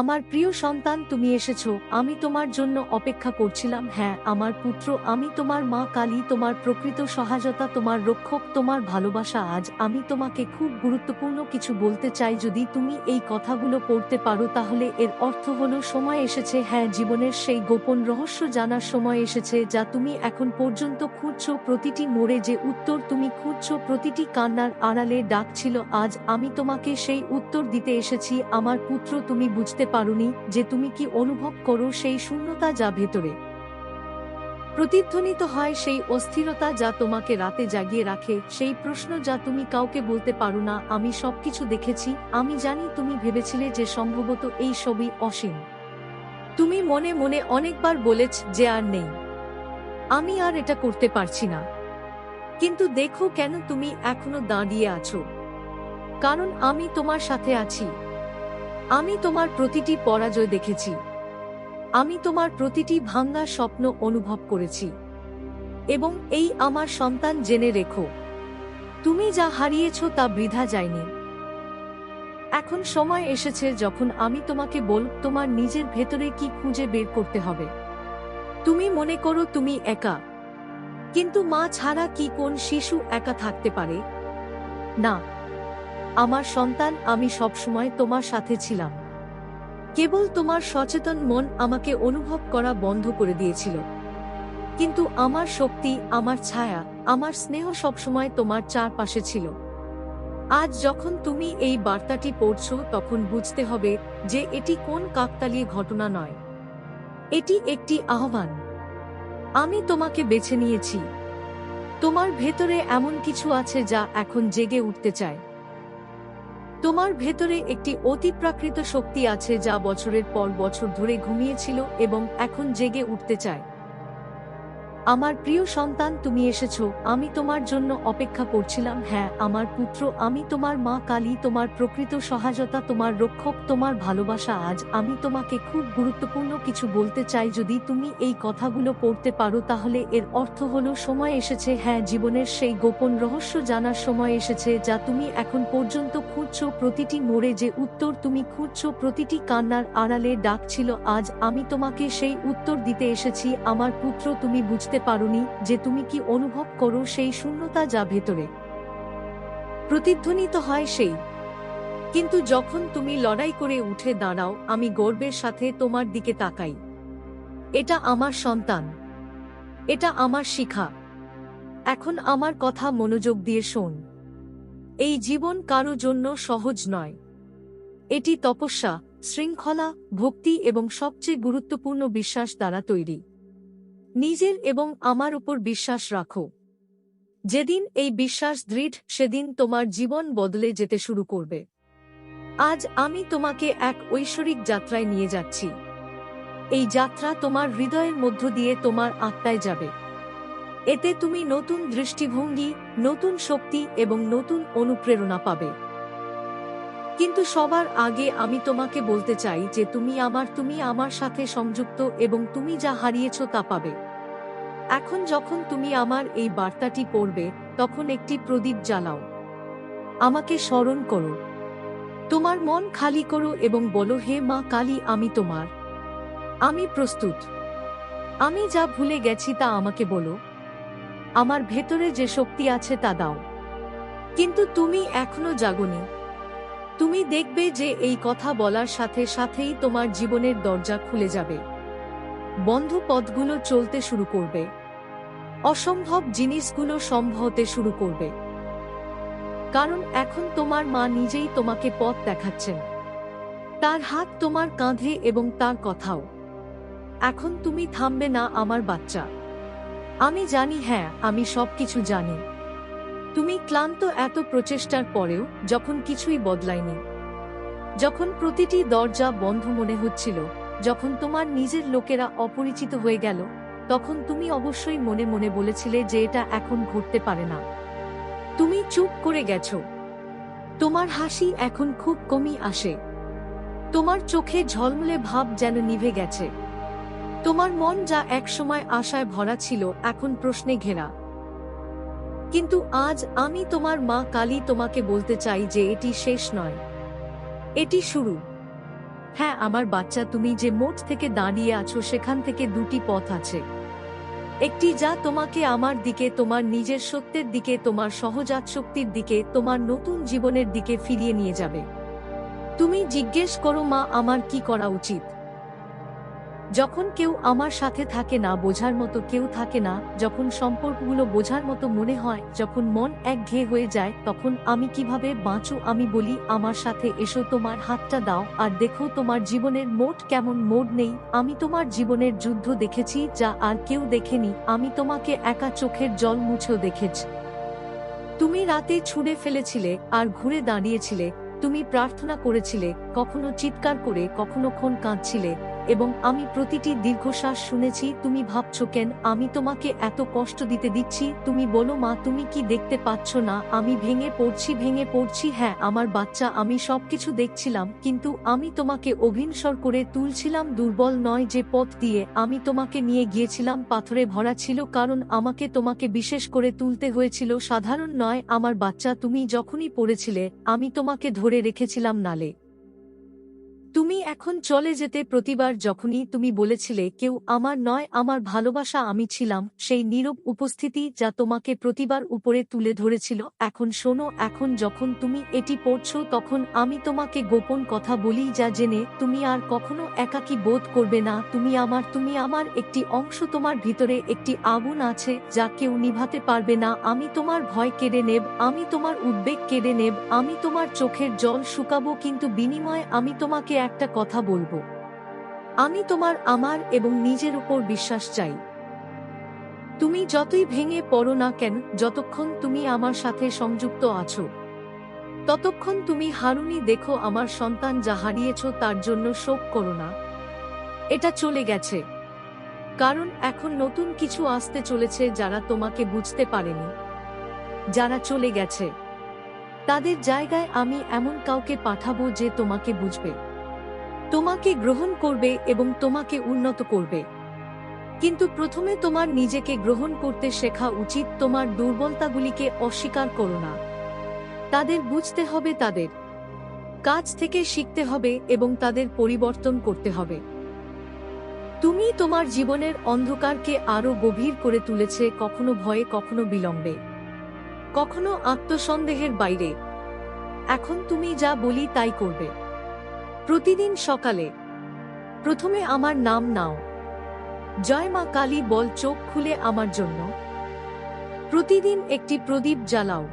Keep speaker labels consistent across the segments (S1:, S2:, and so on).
S1: আমার প্রিয় সন্তান, তুমি এসেছ। আমি তোমার জন্য অপেক্ষা করছিলাম। হ্যাঁ আমার পুত্র, আমি তোমার মা কালী, তোমার প্রকৃত সহায়তা তোমার রক্ষক, তোমার ভালোবাসা। আজ আমি তোমাকে খুব গুরুত্বপূর্ণ কিছু বলতে চাই। যদি তুমি এই কথাগুলো পড়তে পারো, তাহলে এর অর্থ হলো, সময় এসেছে। হ্যাঁ জীবনের সেই গোপন রহস্য জানার সময় এসেছে, যা তুমি এখন পর্যন্ত খুঁজছো। প্রতিটি মোড়ে যে উত্তর তুমি খুঁজছো, প্রতিটি কান্নার আড়ালে ডাক ছিল, আজ আমি তোমাকে সেই উত্তর দিতে এসেছি। আমার পুত্র, তুমি বুঝতে পারোনি যে তুমি কি অনুভব করো সেই শূন্যতা যা ভেতরে। প্রতিধ্বনিত হয় সেই অস্থিরতা যা তোমাকে রাতে জাগিয়ে রাখে, সেই প্রশ্ন যা তুমি কাউকে বলতে পারো না, আমি সবকিছু দেখেছি, আমি জানি তুমি ভেবেছিলে যে সম্ভবত এই সবই অসীম। তুমি মনে মনে অনেকবার বলেছ যে আর নেই। আমি আর এটা করতে পারছি না। কিন্তু দেখো কেন তুমি এখনও দাঁড়িয়ে আছো। কারণ আমি তোমার সাথে আছি। আমি তোমার প্রতিটি পরাজয় দেখেছি। আমি তোমার প্রতিটি ভাঙ্গা স্বপ্ন অনুভব করেছি। এবং এই আমার সন্তান জেনে রেখো। তুমি যা হারিয়েছ তা বৃথা যায়নি। এখন সময় এসেছে যখন আমি তোমাকে বল, তোমার নিজের ভেতরে কি খুঁজে বের করতে হবে। তুমি মনে করো তুমি একা। কিন্তু মা ছাড়া কি কোন শিশু একা থাকতে পারে? না আমার সন্তান, আমি সবসময় তোমার সাথে ছিলাম। কেবল তোমার সচেতন মন আমাকে অনুভব করা বন্ধ করে দিয়েছিল। কিন্তু আমার শক্তি, আমার ছায়া, আমার স্নেহ সবসময় তোমার চারপাশে ছিল। আজ যখন তুমি এই বার্তাটি পড়ছ, তখন বুঝতে হবে যে এটি কোন কাকতালীয় ঘটনা নয়। এটি একটি আহ্বান। আমি তোমাকে বেছে নিয়েছি। তোমার ভেতরে এমন কিছু আছে যা এখন জেগে উঠতে চায়। তোমার ভেতরে একটি অতিপ্রাকৃত শক্তি আছে যা বছরের পর বছর ধরে ঘুমিয়েছিল এবং এখন জেগে উঠতে চায়। আমার প্রিয় সন্তান, তুমি এসেছ। আমি তোমার জন্য অপেক্ষা করছিলাম। হ্যাঁ আমার পুত্র, আমি তোমার মা কালী, তোমার প্রকৃত সহায়তা তোমার রক্ষক, তোমার ভালোবাসা। আজ আমি তোমাকে খুব গুরুত্বপূর্ণ কিছু বলতে চাই। যদি তুমি এই কথাগুলো পড়তে পারো, তাহলে এর অর্থ হলো, সময় এসেছে। হ্যাঁ জীবনের সেই গোপন রহস্য জানার সময় এসেছে, যা তুমি এখন পর্যন্ত খুঁজছো। প্রতিটি মোড়ে যে উত্তর তুমি খুঁজছো, প্রতিটি কান্নার আড়ালে ডাক ছিল, আজ আমি তোমাকে সেই উত্তর দিতে এসেছি। আমার পুত্র, তুমি বুঝতে পারোনি যে তুমি কি অনুভব করো সেই শূন্যতা যা ভেতরে। প্রতিধ্বনিত হয় সেই। কিন্তু যখন তুমি লড়াই করে উঠে দাঁড়াও, আমি গর্বের সাথে তোমার দিকে তাকাই। এটা আমার সন্তান। এটা আমার শিখা। এখন আমার কথা মনোযোগ দিয়ে শোন। এই জীবন কারও জন্য সহজ নয়। এটি তপস্যা, শৃঙ্খলা, ভক্তি এবং সবচেয়ে গুরুত্বপূর্ণ বিশ্বাস দ্বারা তৈরি। নিজের এবং আমার উপর বিশ্বাস রাখো। যেদিন এই বিশ্বাস দৃঢ়, সেদিন তোমার জীবন বদলে যেতে শুরু করবে। আজ আমি তোমাকে এক ঐশ্বরিক যাত্রায় নিয়ে যাচ্ছি। এই যাত্রা তোমার হৃদয়ের মধ্য দিয়ে তোমার আত্মায় যাবে। এতে তুমি নতুন দৃষ্টিভঙ্গি, নতুন শক্তি এবং নতুন অনুপ্রেরণা পাবে। কিন্তু সবার আগে আমি তোমাকে বলতে চাই যে তুমি আমার তুমি আমার সাথে সংযুক্ত এবং তুমি যা হারিয়েছ তা পাবে। এখন যখন তুমি আমার এই বার্তাটি পড়বে, তখন একটি প্রদীপ জ্বালাও। আমাকে স্মরণ করো। তোমার মন খালি করো এবং বলো, হে মা কালী, আমি তোমার। আমি প্রস্তুত। আমি যা ভুলে গেছি তা আমাকে বলো। আমার ভেতরে যে শক্তি আছে তা দাও। কিন্তু তুমি এখনও জাগনি। তুমি দেখবে যে এই কথা বলার সাথে সাথেই তোমার জীবনের দরজা খুলে যাবে। বন্ধ পথগুলো চলতে শুরু করবে। অসম্ভব জিনিসগুলো সম্ভব হতে শুরু করবে। কারণ এখন তোমার মা নিজেই তোমাকে পথ দেখাচ্ছেন। তার হাত তোমার কাঁধে এবং তার কথাও। এখন তুমি থামবে না আমার বাচ্চা। আমি জানি হ্যাঁ আমি সবকিছু জানি। তুমি ক্লান্ত এত প্রচেষ্টার পরেও যখন কিছুই বদলায়নি। যখন প্রতিটি দরজা বন্ধ মনে হচ্ছিল যখন তোমার নিজের লোকেরা অপরিচিত হয়ে গেল, তখন তুমি অবশ্যই মনে মনে বলেছিলে যে এটা এখন ঘটতে পারে না। তুমি চুপ করে গেছ। তোমার হাসি এখন খুব কমই আসে। তোমার চোখে ঝলমলে ভাব যেন নিভে গেছে। তোমার মন যা একসময় আশায় ভরা ছিল, এখন প্রশ্নে ঘেরা। কিন্তু আজ আমি তোমার মা কালী তোমাকে বলতে চাই যে এটি শেষ নয়। এটি শুরু। হ্যাঁ আমার বাচ্চা, তুমি যে মোট থেকে দাঁড়িয়ে আছো, সেখান থেকে দুটি পথ আছে। একটি যা তোমাকে আমার দিকে, তোমার নিজের সত্যের দিকে, তোমার সহজাত শক্তির দিকে, তোমার নতুন জীবনের দিকে ফিরিয়ে নিয়ে যাবে। তুমি জিজ্ঞেস করো, মা, আমার কি করা উচিত? যখন কেউ আমার সাথে থাকে না, বোঝার মতো কেউ থাকে না, যখন সম্পর্কগুলো বোঝার মতো মনে হয়, যখন মন একঘেয়ে হয়ে যায়, তখন আমি কীভাবে বাঁচো আমি বলি, আমার সাথে এসো, তোমার হাতটা দাও, আর দেখো তোমার জীবনের মোট কেমন মোড নেই, আমি তোমার জীবনের যুদ্ধ দেখেছি, যা আর কেউ দেখেনি, আমি তোমাকে একা চোখের জল মুছেও দেখেছি। তুমি রাতে ছুঁড়ে ফেলেছিলে, আর ঘুরে দাঁড়িয়েছিলে, তুমি প্রার্থনা করেছিলে, কখনো চিৎকার করে, কখনো ক্ষণ কাঁদছিলে এবং আমি প্রতিটি দীর্ঘশ্বাস শুনেছি, তুমি ভাবছ কেন? আমি তোমাকে এত কষ্ট দিতে দিচ্ছি। তুমি বলো, মা, তুমি কি দেখতে পাচ্ছ না? আমি ভেঙে পড়ছি ভেঙে পড়ছি। হ্যাঁ আমার বাচ্চা, আমি সবকিছু দেখছিলাম, কিন্তু আমি তোমাকে অভিনসর করে তুলছিলাম দুর্বল নয় যে পথ দিয়ে। আমি তোমাকে নিয়ে গিয়েছিলাম, পাথরে ভরা ছিল, কারণ আমাকে তোমাকে বিশেষ করে তুলতে হয়েছিল। সাধারণ নয়, আমার বাচ্চা, তুমি যখনই পড়েছিলে, আমি তোমাকে ধরে রেখেছিলাম নালে। তুমি এখন চলে যেতে প্রতিবার যখনই তুমি বলেছিলে কেউ আমার নয়, আমার ভালোবাসা আমি ছিলাম, সেই নীরব উপস্থিতি যা তোমাকে প্রতিবার উপরে তুলে ধরেছিল। এখন শোনো, এখন যখন তুমি এটি পড়ছো তখন আমি তোমাকে গোপন কথা বলি যা জেনে তুমি আর কখনো একাকী বোধ করবে না। তুমি আমার তুমি আমার একটি অংশ, তোমার ভিতরে একটি আগুন আছে যা কেউ নিভাতে পারবে না। আমি তোমার ভয় কেড়ে নেব, আমি তোমার উদ্বেগ কেড়ে নেব, আমি তোমার চোখের জল শুকাবো, কিন্তু বিনিময়ে আমি তোমাকে একটা কথা বলব। আমি তোমার, আমার এবং নিজের উপর বিশ্বাস চাই। তুমি যতই ভেঙে পড়ো না কেন, যতক্ষণ তুমি আমার সাথে সংযুক্ত আছো, ততক্ষণ তুমি হারুনি দেখো আমার সন্তান যা হারিয়েছ তার জন্য শোক করো না। এটা চলে গেছে। কারণ এখন নতুন কিছু আসতে চলেছে যারা তোমাকে বুঝতে পারেনি। যারা চলে গেছে। তাদের জায়গায় আমি এমন কাউকে পাঠাবো যে তোমাকে বুঝবে। তোমাকে গ্রহণ করবে এবং তোমাকে উন্নত করবে। কিন্তু প্রথমে তোমার নিজেকে গ্রহণ করতে শেখা উচিত তোমার দুর্বলতাগুলিকে অস্বীকার করো না। তাদের বুঝতে হবে তাদের কাজ থেকে শিখতে হবে এবং তাদের পরিবর্তন করতে হবে। তুমি তোমার জীবনের অন্ধকারকে আরও গভীর করে তুলেছে, কখনো ভয়ে, কখনো বিলম্বে। কখনো আত্মসন্দেহের বাইরে। এখন তুমি যা বলি তাই করবে। প্রতিদিন সকালে প্রথমে আমার নাম নাও। জয় মা কালী বল চোখ খুলে আমার জন্য। প্রতিদিন একটি প্রদীপ জ্বালাও।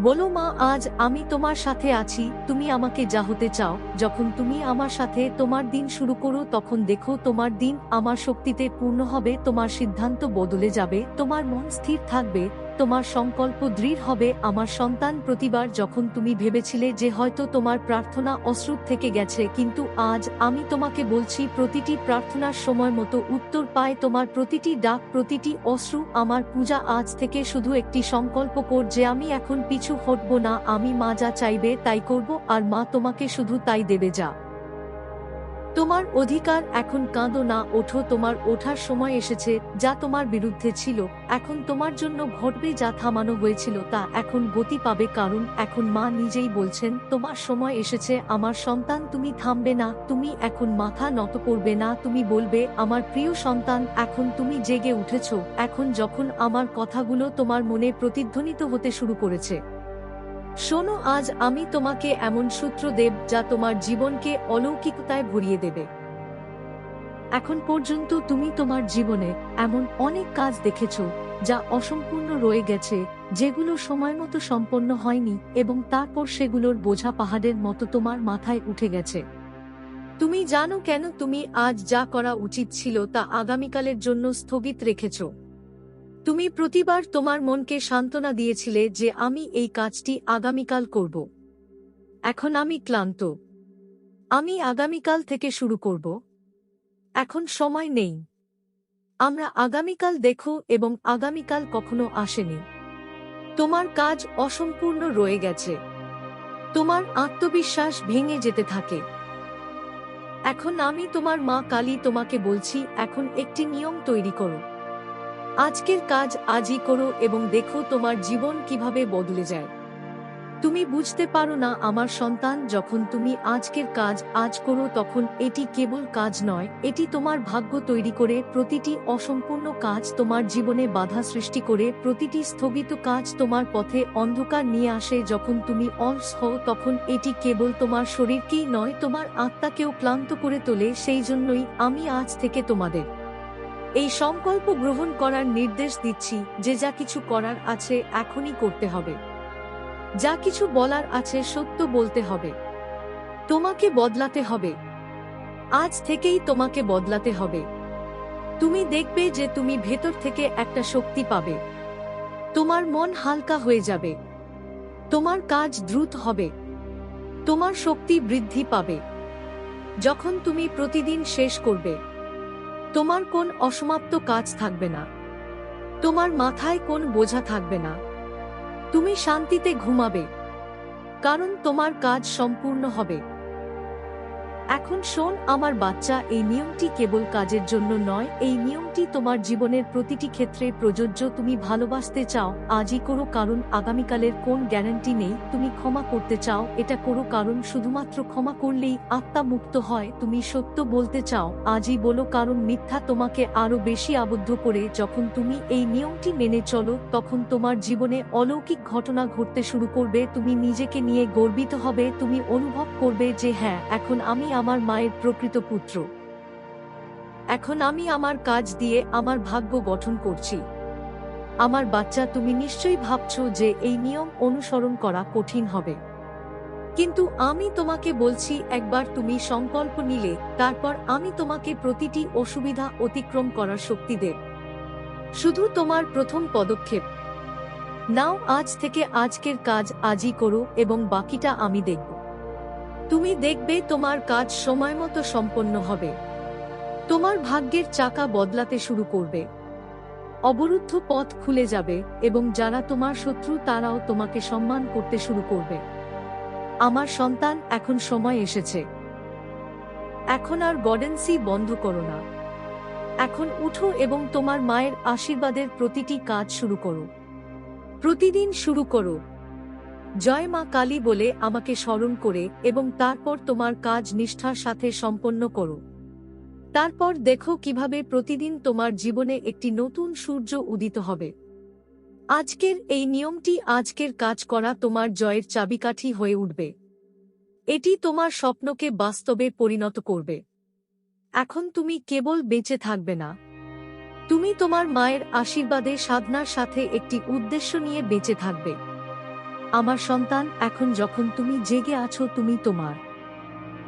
S1: বলো মা, আজ আমি তোমার সাথে আছি, তুমি আমাকে যা হতে চাও, যখন তুমি আমার সাথে তোমার দিন শুরু করো, তখন দেখো তোমার দিন আমার শক্তিতে পূর্ণ হবে, তোমার সিদ্ধান্ত বদলে যাবে, তোমার মন স্থির থাকবে তোমার সংকল্প দৃঢ় হবে, আমার সন্তান প্রতিবার যখন তুমি ভেবেছিলে যে হয়তো তোমার প্রার্থনা অশ্রুত থেকে গেছে, কিন্তু আজ আমি তোমাকে বলছি প্রতিটি প্রার্থনার সময় মতো উত্তর পায় তোমার প্রতিটি ডাক, প্রতিটি অশ্রু, আমার পূজা আজ থেকে শুধু একটি সংকল্প কর যে আমি এখন পিছু হটব না, আমি মা যা চাইবে তাই করব, আর মা তোমাকে শুধু তাই দেবে, যা। তোমার অধিকার এখন কাঁদো না, ওঠো, তোমার ওঠার সময় এসেছে, যা তোমার বিরুদ্ধে ছিল, এখন তোমার জন্য ঘটবে যা থামানো হয়েছিল, তা এখন গতি পাবে, কারণ এখন মা নিজেই বলছেন, তোমার সময় এসেছে, আমার সন্তান তুমি থামবে না, তুমি এখন মাথা নত করবে না, তুমি বলবে, আমার প্রিয় সন্তান, এখন তুমি জেগে উঠেছ, এখন যখন আমার কথাগুলো তোমার মনে প্রতিধ্বনিত হতে শুরু করেছে। শোনো, আজ আমি তোমাকে এমন সূত্র দেব যা তোমার জীবনকে অলৌকিকতায় ভরিয়ে দেবে। এখন পর্যন্ত তুমি তোমার জীবনে এমন অনেক কাজ দেখেছ, যা অসম্পূর্ণ রয়ে গেছে, যেগুলো সময় মতো সম্পন্ন হয়নি এবং তারপর সেগুলোর বোঝা পাহাড়ের মতো তোমার মাথায় উঠে গেছে। তুমি জানো কেন তুমি আজ যা করা উচিত ছিল তা আগামীকালের জন্য স্থগিত রেখেছো। তুমি প্রতিবার তোমার মনকে সান্ত্বনা দিয়েছিলে যে আমি এই কাজটি আগামীকাল করব। এখন আমি ক্লান্ত। আমি আগামীকাল থেকে শুরু করব। এখন সময় নেই। আমরা আগামীকাল দেখো এবং আগামীকাল কখনো আসেনি। তোমার কাজ অসম্পূর্ণ রয়ে গেছে। তোমার আত্মবিশ্বাস ভেঙে যেতে থাকে। এখন আমি তোমার মা কালী তোমাকে বলছি, এখন একটি নিয়ম তৈরি করো। আজকের কাজ আজই করো এবং দেখো তোমার জীবন কীভাবে বদলে যায়। তুমি বুঝতে পারো না আমার সন্তান, যখন তুমি আজকের কাজ আজ করো তখন এটি কেবল কাজ নয়, এটি তোমার ভাগ্য তৈরি করে, প্রতিটি অসম্পূর্ণ কাজ তোমার জীবনে বাধা সৃষ্টি করে, প্রতিটি স্থগিত কাজ তোমার পথে অন্ধকার নিয়ে আসে, যখন তুমি অলস হও তখন এটি কেবল তোমার শরীরকেই নয়, তোমার আত্মাকেও ক্লান্ত করে তোলে, সেই জন্যই আমি আজ থেকে তোমাদের এই সংকল্প গ্রহণ করার নির্দেশ দিচ্ছি যে যা কিছু করার আছে এখনই করতে হবে। যা কিছু বলার আছে সত্য বলতে হবে। তোমাকে বদলাতে হবে। আজ থেকেই তোমাকে বদলাতে হবে। তুমি দেখবে যে তুমি ভেতর থেকে একটা শক্তি পাবে। তোমার মন হালকা হয়ে যাবে। তোমার কাজ দ্রুত হবে। তোমার শক্তি বৃদ্ধি পাবে। যখন তুমি প্রতিদিন শেষ করবে। তোমার কোন অসমাপ্ত কাজ থাকবে না। তোমার মাথায় কোন বোঝা থাকবে না। তুমি শান্তিতে ঘুমাবে। কারণ তোমার কাজ সম্পূর্ণ হবে। এখন শোন, আমার বাচ্চা, এই নিয়মটি কেবল কাজের জন্য নয়, এই নিয়মটি তোমার জীবনের প্রতিটি ক্ষেত্রে প্রযোজ্য, তুমি ভালোবাসতে চাও, আজই করো, কারণ আগামীকালের কোন গ্যারান্টি নেই, তুমি ক্ষমা করতে চাও, এটা করো, কারণ শুধুমাত্র ক্ষমা করলেই আত্মা মুক্ত হয়, তুমি সত্য বলতে চাও, আজই বলো, কারণ মিথ্যা তোমাকে আরও বেশি আবদ্ধ করে, যখন তুমি এই নিয়মটি মেনে চলো, তখন তোমার জীবনে অলৌকিক ঘটনা ঘটতে শুরু করবে, তুমি নিজেকে নিয়ে গর্বিত হবে, তুমি অনুভব করবে যে হ্যাঁ এখন আমি আমার মায়ের প্রকৃত পুত্র। এখন আমি আমার কাজ দিয়ে আমার ভাগ্য গঠন করছি। আমার বাচ্চা, তুমি নিশ্চয়ই ভাবছ যে এই নিয়ম অনুসরণ করা কঠিন হবে। কিন্তু আমি তোমাকে বলছি, একবার তুমি সংকল্প নিলে, তারপর আমি তোমাকে প্রতিটি অসুবিধা অতিক্রম করার শক্তি দেব। শুধু তোমার প্রথম পদক্ষেপ। নাও, আজ থেকে আজকের কাজ আজই করো এবং বাকিটা আমি দেখব। তুমি দেখবে তোমার কাজ সময়মতো সম্পন্ন হবে। তোমার ভাগ্যের চাকা বদলাতে শুরু করবে। অবরুদ্ধ পথ খুলে যাবে এবং যারা তোমার শত্রু তারাও তোমাকে সম্মান করতে শুরু করবে। আমার সন্তান, এখন সময় এসেছে। এখন আর গডেন্সি বন্ধ করো না। এখন উঠো এবং তোমার মায়ের আশীর্বাদের প্রতিটি কাজ শুরু করো। প্রতিদিন শুরু করো। জয় মা কালী বলে আমাকে স্মরণ করে এবং তারপর তোমার কাজ নিষ্ঠার সাথে সম্পন্ন করো। তারপর দেখো কীভাবে প্রতিদিন তোমার জীবনে একটি নতুন সূর্য উদিত হবে। আজকের এই নিয়মটি আজকের কাজ করা তোমার জয়ের চাবিকাঠি হয়ে উঠবে। এটি তোমার স্বপ্নকে বাস্তবে পরিণত করবে। এখন তুমি কেবল বেঁচে থাকবে না। তুমি তোমার মায়ের আশীর্বাদে সাধনার সাথে একটি উদ্দেশ্য নিয়ে বেঁচে থাকবে। আমার সন্তান এখন যখন তুমি জেগে আছো তুমি তোমার।